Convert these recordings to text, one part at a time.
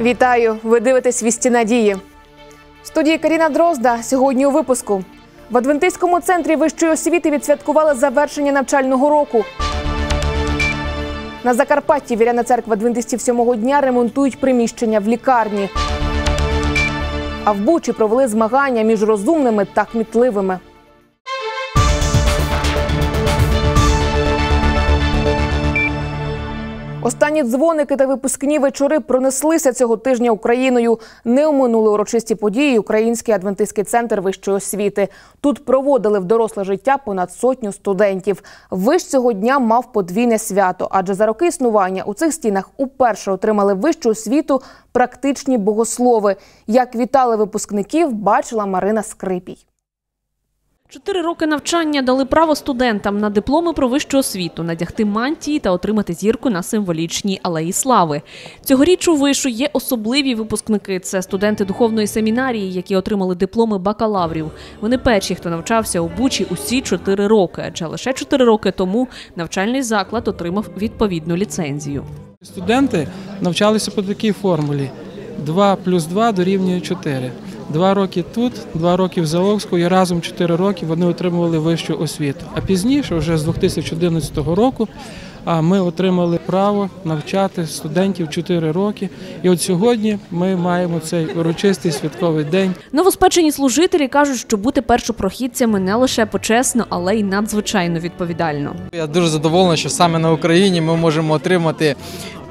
Вітаю! Ви дивитесь «Вісті надії. В студії Каріна Дрозда сьогодні у випуску. В Адвентистському центрі вищої освіти відсвяткували завершення навчального року. На Закарпатті віряна церква адвентистів сьомого дня ремонтують приміщення в лікарні. А в Бучі провели змагання між розумними та кмітливими. Останні дзвоники та випускні вечори пронеслися цього тижня Україною. Не оминули урочисті події Український адвентистський центр вищої освіти. Тут проводили в доросле життя понад сотню студентів. Виш цього дня мав подвійне свято, адже за роки існування у цих стінах уперше отримали вищу освіту практичні богослови. Як вітали випускників, бачила Марина Скрипій. Чотири роки навчання дали право студентам на дипломи про вищу освіту, надягти мантії та отримати зірку на символічній алеї слави. Цьогоріч у вишу є особливі випускники. Це студенти духовної семінарії, які отримали дипломи бакалаврів. Вони перші, хто навчався у Бучі усі чотири роки, адже лише чотири роки тому навчальний заклад отримав відповідну ліцензію. Студенти навчалися по такій формулі: 2 плюс 2 дорівнює 4. Два роки тут, два роки в Заловську і разом 4 роки вони отримували вищу освіту. А пізніше, вже з 2011 року, ми отримали право навчати студентів 4 роки. І от сьогодні ми маємо цей урочистий святковий день. Новоспечені служителі кажуть, що бути першопрохідцями не лише почесно, але й надзвичайно відповідально. Я дуже задоволений, що саме на Україні ми можемо отримати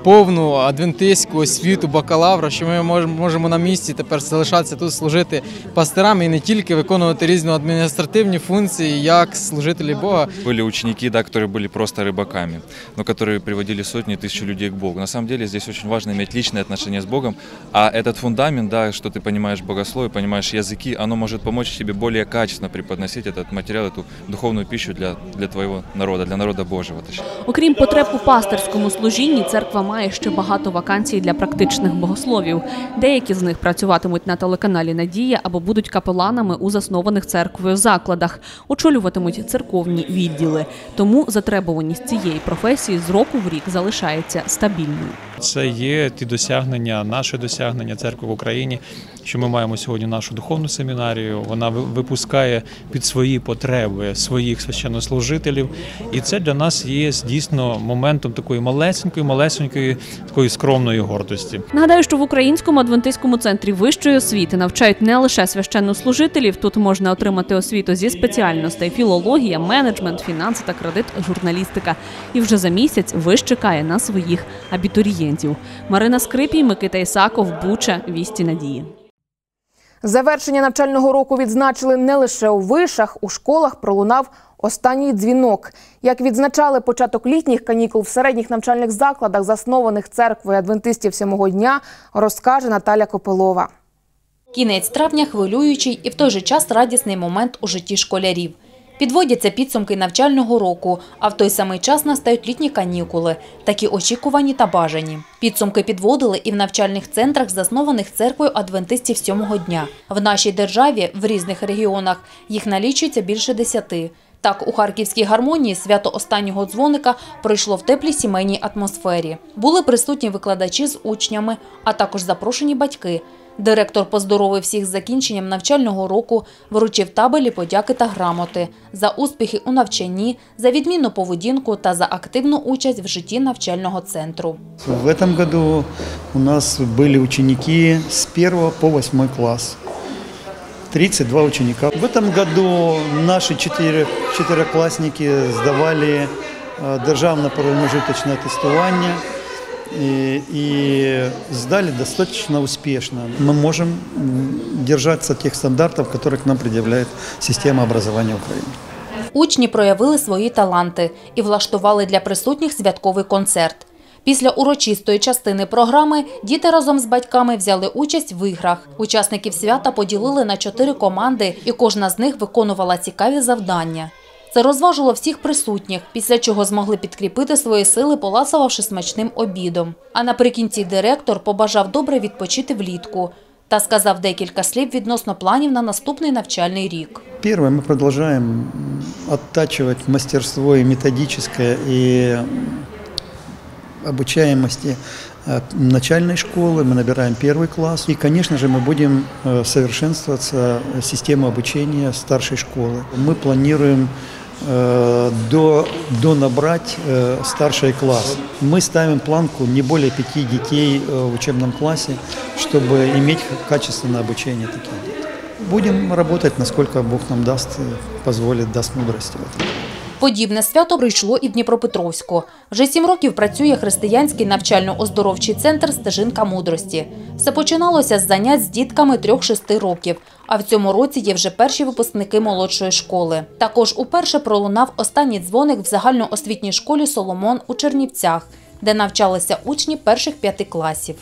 повну адвентистську освіту бакалавра, що ми мож- можемо на місці тепер залишатися тут служити пасторами і не тільки виконувати різні адміністративні функції як служителі Бога. Были ученики, да, которые были просто рыбаками, но которые приводили сотни тысяч людей к Богу. На самом деле здесь очень важно иметь личные отношения с Богом, а этот фундамент, да, что ты понимаешь богословие, понимаешь языки, оно может помочь тебе более качественно преподносить этот материал, эту духовную пищу для, для твоего народа, для народа Божьего. точнее. Окрім потреб у пастирському служінні, церква має ще багато вакансій для практичних богословів. Деякі з них працюватимуть на телеканалі Надія або будуть капеланами у заснованих церквою закладах, очолюватимуть церковні відділи. Тому затребуваність цієї професії з року в рік залишається стабільною. Це є ті досягнення, наше досягнення церкви в Україні, що ми маємо сьогодні нашу духовну семінарію. Вона ви- випускає під свої потреби своїх священнослужителів, і це для нас є дійсно моментом такої малесенької, малесенької, такої скромної гордості. Нагадаю, що в українському адвентистському центрі вищої освіти навчають не лише священнослужителів. Тут можна отримати освіту зі спеціальностей філологія, менеджмент, фінанси та кредит, журналістика. І вже за місяць виш чекає на своїх абітурієнтів. Марина Скрипій, Микита Ісаков, Буча, Вісті Надії. Завершення навчального року відзначили не лише у вишах, у школах пролунав останній дзвінок. Як відзначали початок літніх канікул в середніх навчальних закладах, заснованих церквою адвентистів сьомого дня, розкаже Наталя Копилова. Кінець травня хвилюючий і в той же час радісний момент у житті школярів. Підводяться підсумки навчального року, а в той самий час настають літні канікули, такі очікувані та бажані. Підсумки підводили і в навчальних центрах, заснованих церквою адвентистів сьомого дня. В нашій державі в різних регіонах їх налічується більше десяти. Так, у Харківській гармонії свято останнього дзвоника пройшло в теплій сімейній атмосфері. Були присутні викладачі з учнями, а також запрошені батьки. Директор поздоровив всіх з закінченням навчального року, вручив табелі подяки та грамоти за успіхи у навчанні, за відмінну поведінку та за активну участь в житті навчального центру. В этом году у нас были ученики с 1 по 8 класс. 32 ученика. В этом году наши четыре, четвероклассники сдавали э, державное промежуточное тестування и, и сдали достаточно успешно. Мы можем м, держаться тех стандартов, которые к нам предъявляет система образования Украины. Учні проявили свої таланти і влаштували для присутніх святковий концерт. Після урочистої частини програми діти разом з батьками взяли участь в іграх. Учасників свята поділили на чотири команди, і кожна з них виконувала цікаві завдання. Це розважило всіх присутніх, після чого змогли підкріпити свої сили, поласувавши смачним обідом. А наприкінці директор побажав добре відпочити влітку та сказав декілька слів відносно планів на наступний навчальний рік. Первое, мы продолжаем м, оттачивать мастерство и методическое, и м, обучаемости э, начальной школы, мы набираем первый класс. И, конечно же, мы будем э, совершенствоваться э, систему обучения старшей школы. Мы планируем э, до, до набрать э, старший класс. Мы ставим планку не более пяти детей э, в учебном классе, чтобы иметь качественное обучение таких детей. Будем работать, насколько Бог нам даст, и позволит, даст мудрости в этом. Подібне свято прийшло і в Дніпропетровську. Вже сім років працює християнський навчально-оздоровчий центр Стежинка мудрості. Все починалося з занять з дітками 3-6 років. А в цьому році є вже перші випускники молодшої школи. Також уперше пролунав останній дзвоник в загальноосвітній школі Соломон у Чернівцях, де навчалися учні перших п'яти класів.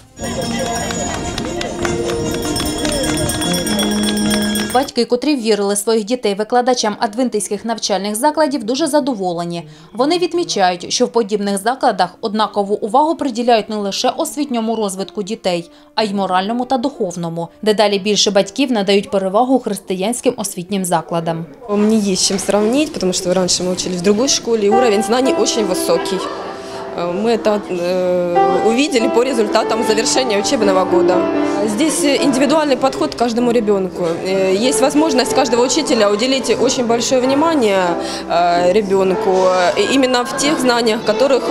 Батьки, котрі вірили своїх дітей викладачам адвентистських навчальних закладів, дуже задоволені. Вони відмічають, що в подібних закладах однакову увагу приділяють не лише освітньому розвитку дітей, а й моральному та духовному. Дедалі більше батьків надають перевагу християнським освітнім закладам. Мне есть чем сравнить, потому что раньше мы учились в школе, и уровень знаний очень высокий. Э, Мы это э, увидели по результатам завершения учебного года. Здесь индивидуальный подход к каждому ребенку. Э, Есть возможность каждого учителя уделить очень большое внимание ребенку, именно в тех знаниях, в которых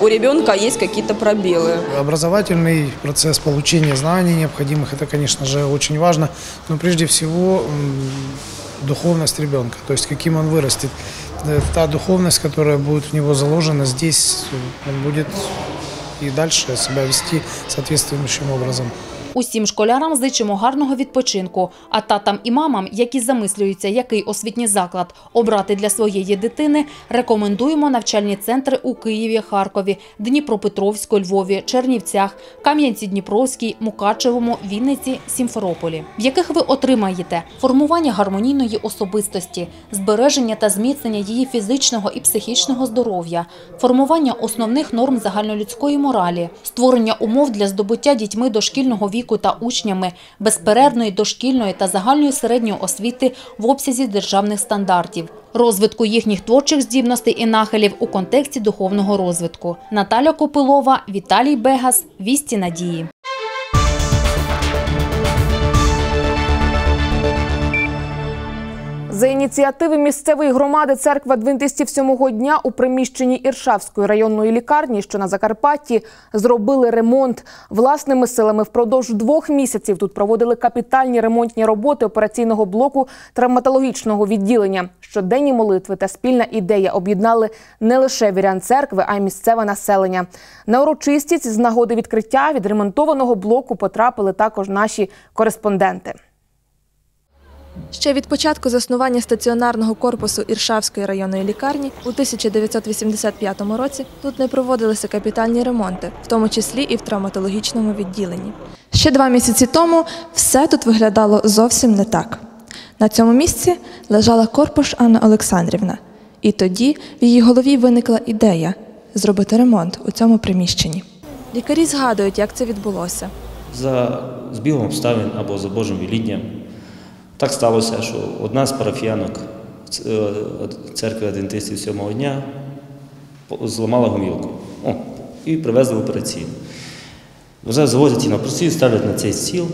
у ребенка есть какие-то пробелы. Образовательный процесс получения знаний необходимых, это, конечно же, очень важно, но прежде всего духовность ребенка, то есть каким он вырастет. Э, Та духовность, которая будет в него заложена здесь, он будет и дальше себя вести соответствующим образом. Усім школярам зичимо гарного відпочинку, а татам і мамам, які замислюються, який освітній заклад обрати для своєї дитини, рекомендуємо навчальні центри у Києві, Харкові, Дніпропетровську, Львові, Чернівцях, Кам'янці-Дніпровській, Мукачевому, Вінниці, Сімферополі, в яких ви отримаєте формування гармонійної особистості, збереження та зміцнення її фізичного і психічного здоров'я, формування основних норм загальнолюдської моралі, створення умов для здобуття дітьми дошкільного віку та учнями безперервної дошкільної та загальної середньої освіти в обсязі державних стандартів, розвитку їхніх творчих здібностей і нахилів у контексті духовного розвитку. Наталя Копилова, Віталій Бегас, Вісті Надії. За ініціативи місцевої громади церкви адвентистів сьомого дня у приміщенні Іршавської районної лікарні, що на Закарпатті, зробили ремонт власними силами. Впродовж двох місяців тут проводили капітальні ремонтні роботи операційного блоку травматологічного відділення. Щоденні молитви та спільна ідея об'єднали не лише вірян церкви, а й місцеве населення. На урочистість з нагоди відкриття відремонтованого блоку потрапили також наші кореспонденти. Ще від початку заснування стаціонарного корпусу Іршавської районної лікарні у 1985 році тут не проводилися капітальні ремонти, в тому числі і в травматологічному відділенні. Ще два місяці тому все тут виглядало зовсім не так. На цьому місці лежала корпуш Анна Олександрівна, і тоді в її голові виникла ідея зробити ремонт у цьому приміщенні. Лікарі згадують, як це відбулося. за збігом обставин або за Божим велінням. Так сталося, що одна з парафіянок е, церкви адвентистів сьомого дня зламала гомілку О, і привезли в операційну. Вже завозять її на операцію, ставлять на цей стіл,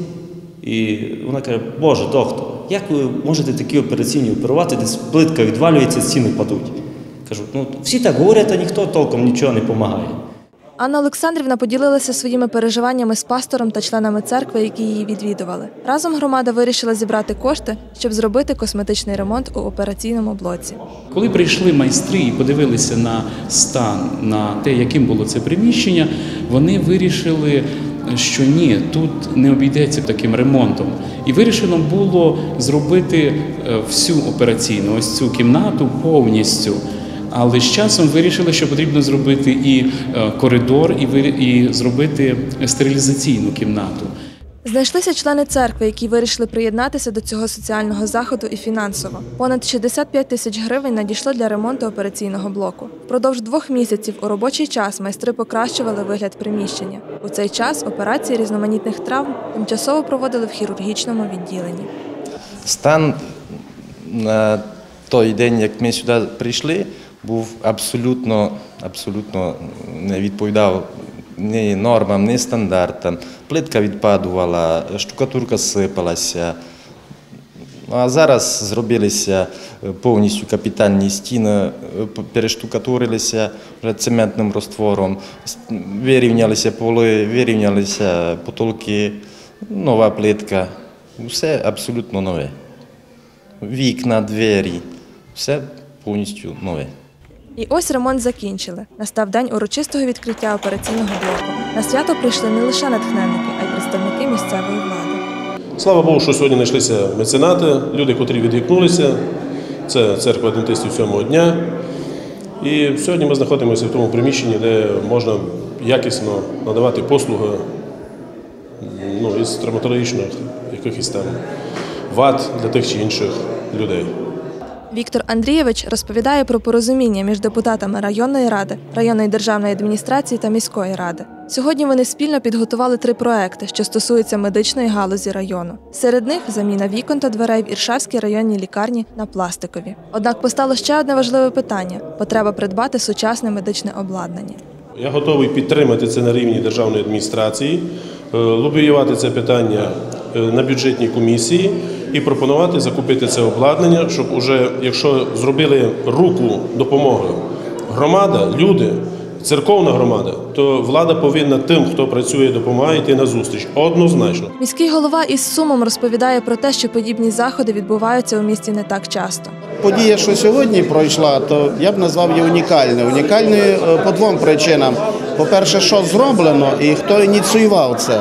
і вона каже, Боже, доктор, як ви можете такі операційні оперувати, десь плитка відвалюється, стіни падуть? Кажу, ну всі так говорять, а ніхто толком нічого не допомагає. Анна Олександрівна поділилася своїми переживаннями з пастором та членами церкви, які її відвідували. Разом громада вирішила зібрати кошти, щоб зробити косметичний ремонт у операційному блоці. Коли прийшли майстри і подивилися на стан, на те, яким було це приміщення, вони вирішили, що ні, тут не обійдеться таким ремонтом. І вирішено було зробити е, всю операційну, ось цю кімнату повністю. Але з часом вирішили, що потрібно зробити і е, коридор, і зробити стерилізаційну кімнату. Знайшлися члени церкви, які вирішили приєднатися до цього соціального заходу і фінансово. Понад 65 тисяч гривень надійшло для ремонту операційного блоку. Впродовж двох місяців у робочий час майстри покращували вигляд приміщення. У цей час операції різноманітних травм тимчасово проводили в хірургічному відділенні. Стан на той день, як ми сюди прийшли, був абсолютно, абсолютно не відповідав ні нормам, ні стандартам. Плитка відпадувала, штукатурка сипалася. А зараз зробилися е, повністю капітальні стіни, е, перештукатурилися вже цементним роствором, вирівнялися поли, вирівнялися потолки, нова плитка. Все абсолютно нове. Вікна, двері, все повністю нове. І ось ремонт закінчили. Настав день урочистого відкриття операційного блоку. На свято прийшли не лише натхненники, а й представники місцевої влади. Слава Богу, що сьогодні знайшлися меценати, люди, котрі відгукнулися. Це церква адвентистів сьомого дня. І сьогодні ми знаходимося в тому приміщенні, де можна якісно надавати послуги ну, із травматологічних якихось там вад для тих чи інших людей. Віктор Андрійович розповідає про порозуміння між депутатами районної ради, районної державної адміністрації та міської ради. Сьогодні вони спільно підготували три проекти, що стосуються медичної галузі району. Серед них заміна вікон та дверей в Іршавській районній лікарні на пластикові. Однак постало ще одне важливе питання: потреба придбати сучасне медичне обладнання. Я готовий підтримати це на рівні державної адміністрації, лобіювати це питання е, на бюджетній комісії і пропонувати закупити це обладнання, щоб уже, якщо зробили руку допомоги громада, люди, церковна громада, то влада повинна тим, хто працює, допомагає, йти на зустріч. Однозначно. Міський голова із сумом розповідає про те, що подібні заходи відбуваються у місті не так часто. Подія, що сьогодні пройшла, то я б назвав її унікальною. Унікальною е, по двом причинам. По-перше, що зроблено і хто ініціював це.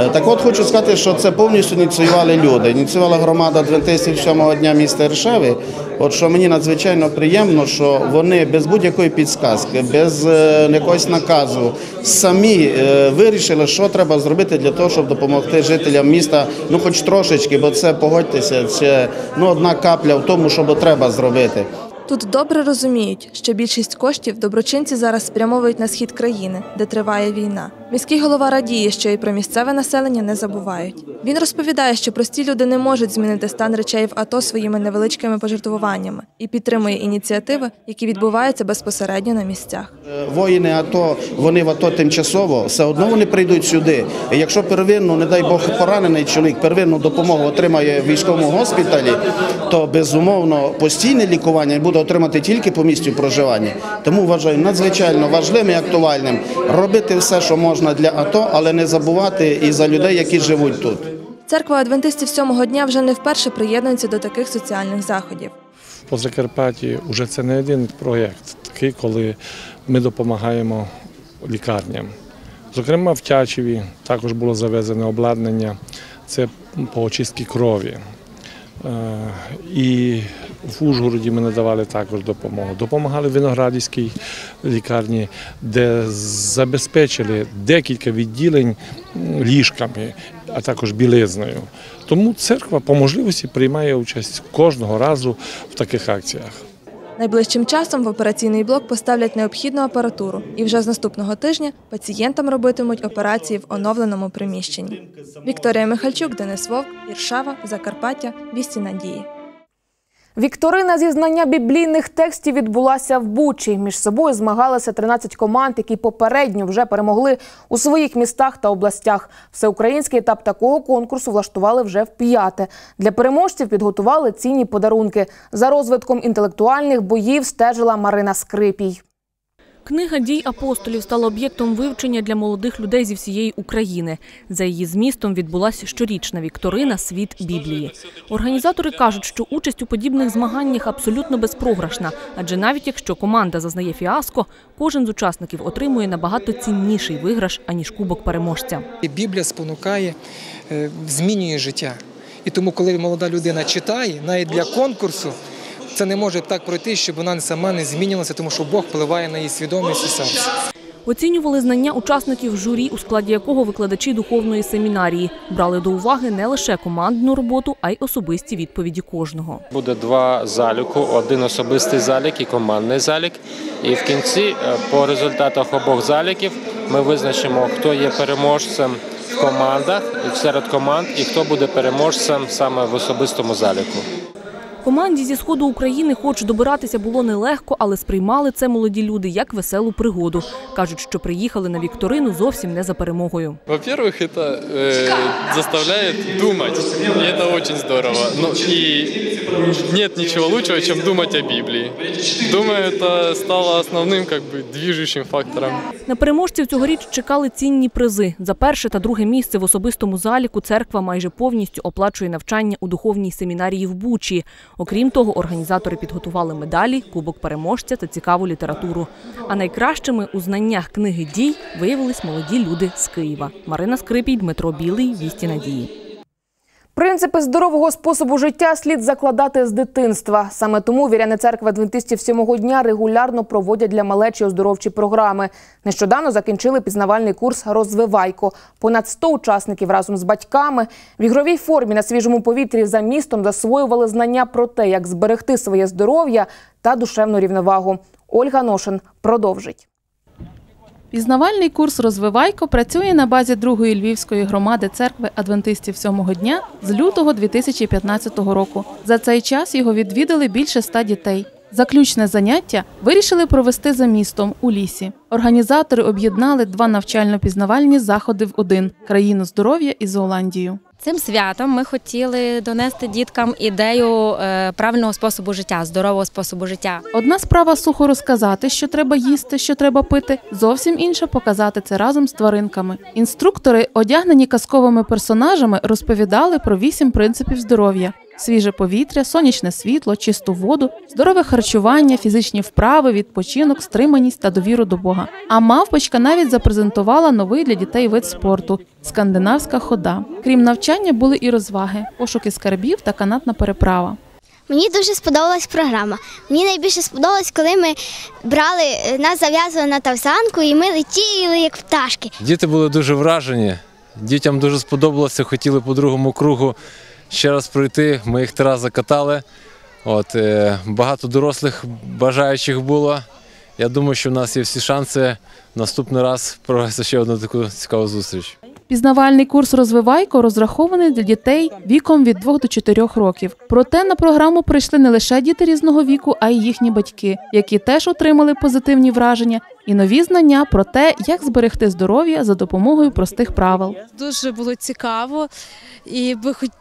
Е, Так от хочу сказати, що це повністю ініціювали люди. Ініціювала громада адвентистів сьомого дня міста Іршави. От що мені надзвичайно приємно, що вони без будь-якої підсказки, без е, якогось наказу самі е, вирішили, що треба зробити для того, щоб допомогти жителям міста, ну хоч трошечки, бо це погодьтеся, це ну одна капля в тому, що треба зробити. Тут добре розуміють, що більшість коштів доброчинці зараз спрямовують на схід країни, де триває війна. Міський голова радіє, що і про місцеве населення не забувають. Він розповідає, що прості люди не можуть змінити стан речей в АТО своїми невеличкими пожертвуваннями і підтримує ініціативи, які відбуваються безпосередньо на місцях. Е, Воїни АТО, вони в АТО тимчасово, все одно вони прийдуть сюди. І якщо первинну, не дай Бог, поранений чоловік первинну допомогу отримає в військовому госпіталі, то безумовно постійне лікування буде отримати тільки по місцю проживання. Тому вважаю надзвичайно важливим і актуальним робити все, що можна для АТО, але не забувати і за людей, які живуть тут. Церква адвентистів сьомого дня вже не вперше приєднується до таких соціальних заходів. По Закарпатті вже це не один проєкт, такий, коли ми допомагаємо лікарням. Зокрема, в Тячеві також було завезене обладнання, це по очистці крові. Е, І в Ужгороді ми надавали також допомогу. Допомагали в Виноградівській лікарні, де забезпечили декілька відділень ліжками, а також білизною. Тому церква по можливості приймає участь кожного разу в таких акціях. Найближчим часом в операційний блок поставлять необхідну апаратуру, і вже з наступного тижня пацієнтам робитимуть операції в оновленому приміщенні. Вікторія Михальчук, Денис Вовк, Іршава, Закарпаття, Вісті Надії. Вікторина зі знання біблійних текстів відбулася в Бучі. Між собою змагалися 13 команд, які попередньо вже перемогли у своїх містах та областях. Всеукраїнський етап такого конкурсу влаштували вже в п'яте. Для переможців підготували цінні подарунки. За розвитком інтелектуальних боїв стежила Марина Скрипій. Книга дій апостолів стала об'єктом вивчення для молодих людей зі всієї України. За її змістом відбулася щорічна вікторина Світ Біблії. Організатори кажуть, що участь у подібних змаганнях абсолютно безпрограшна, адже навіть якщо команда зазнає фіаско, кожен з учасників отримує набагато цінніший виграш аніж кубок переможця. Біблія спонукає, е, змінює життя. І тому, коли молода людина читає, навіть для конкурсу, це не може так пройти, щоб вона сама не змінювалася, тому що Бог впливає на її свідомість і серце. Оцінювали знання учасників журі, у складі якого викладачі духовної семінарії брали до уваги не лише командну роботу, а й особисті відповіді кожного. Буде два заліку: один особистий залік і командний залік. І в кінці, е, по результатах обох заліків, ми визначимо, хто є переможцем в командах серед команд, і хто буде переможцем саме в особистому заліку. Команді зі сходу України, хоч добиратися було нелегко, але сприймали це молоді люди як веселу пригоду. кажуть, що приїхали на вікторину зовсім не за перемогою. Во-первых, это э, заставляет думать, и это очень здорово. Ну, и нет ничего лучшего, чем думать о Библии. Думаю, это стало основным как бы движущим фактором. На переможців цьогоріч чекали цінні призи. За перше та друге місце в особистому заліку церква майже повністю оплачує навчання у духовній семінарії в Бучі. Окрім того, організатори підготували медалі, кубок переможця та цікаву літературу. А найкращими у знаннях книги дій виявились молоді люди з Києва. Марина Скрипій, Дмитро Білий, Вісті Надії. Принципи здорового способу життя слід закладати з дитинства. Саме тому віряни церкви адвентистів сьомого дня регулярно проводять для малечі оздоровчі програми. Нещодавно закінчили пізнавальний курс Розвивайко. Понад 100 учасників разом з батьками в ігровій формі на свіжому повітрі за містом засвоювали знання про те, як зберегти своє здоров'я та душевну рівновагу. Ольга Ношин продовжить. Пізнавальний курс Розвивайко працює на базі другої львівської громади церкви адвентистів сьомого дня з лютого 2015 року. За цей час його відвідали більше ста дітей. Заключне заняття вирішили провести за містом у лісі. Організатори об'єднали два навчально-пізнавальні заходи в один країну здоров'я і Зооландію. Цим святом ми хотіли донести діткам ідею е, правильного способу життя, здорового способу життя. Одна справа сухо розказати, що треба їсти, що треба пити. Зовсім інша показати це разом з тваринками. Інструктори, одягнені казковими персонажами, розповідали про вісім принципів здоров'я: свіже повітря, сонячне світло, чисту воду, здорове харчування, фізичні вправи, відпочинок, стриманість та довіру до Бога. А мавпочка навіть запрезентувала новий для дітей вид спорту скандинавська хода. Крім навчання, були і розваги, пошуки скарбів та канатна переправа. Мені дуже сподобалась програма. Мені найбільше сподобалось, коли ми брали, нас зав'язували на тавзанку і ми летіли як пташки. Діти були дуже вражені. Дітям дуже сподобалося, хотіли по другому кругу ще раз пройти. Ми їх три рази катали. От, е, багато дорослих бажаючих було. Я думаю, що в нас є всі шанси наступний раз провести ще одну таку цікаву зустріч. Пізнавальний курс Розвивайко розрахований для дітей віком від 2 до 4 років. Проте на програму прийшли не лише діти різного віку, а й їхні батьки, які теж отримали позитивні враження і нові знання про те, як зберегти здоров'я за допомогою простих правил. Дуже було цікаво і би хотілося,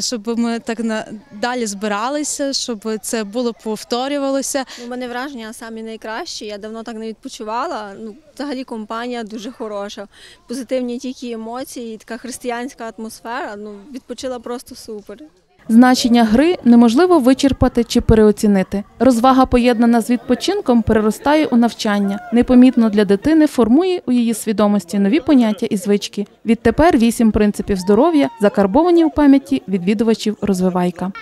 щоб ми так на далі збиралися, щоб це було повторювалося. У мене враження самі найкращі. Я давно так не відпочивала. Ну, взагалі компанія дуже хороша. Позитивні тільки емоції, така християнська атмосфера. Ну, відпочила просто супер. Значення гри неможливо вичерпати чи переоцінити. Розвага, поєднана з відпочинком, переростає у навчання. Непомітно для дитини формує у її свідомості нові поняття і звички. Відтепер вісім принципів здоров'я закарбовані у пам'яті відвідувачів розвивайка.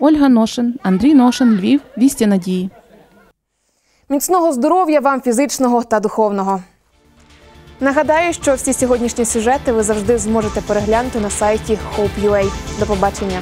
Ольга Ношин, Андрій Ношин, Львів, Вісті Надії. Міцного здоров'я вам фізичного та духовного. Нагадаю, що всі сьогоднішні сюжети ви завжди зможете переглянути на сайті Hope.ua. До побачення.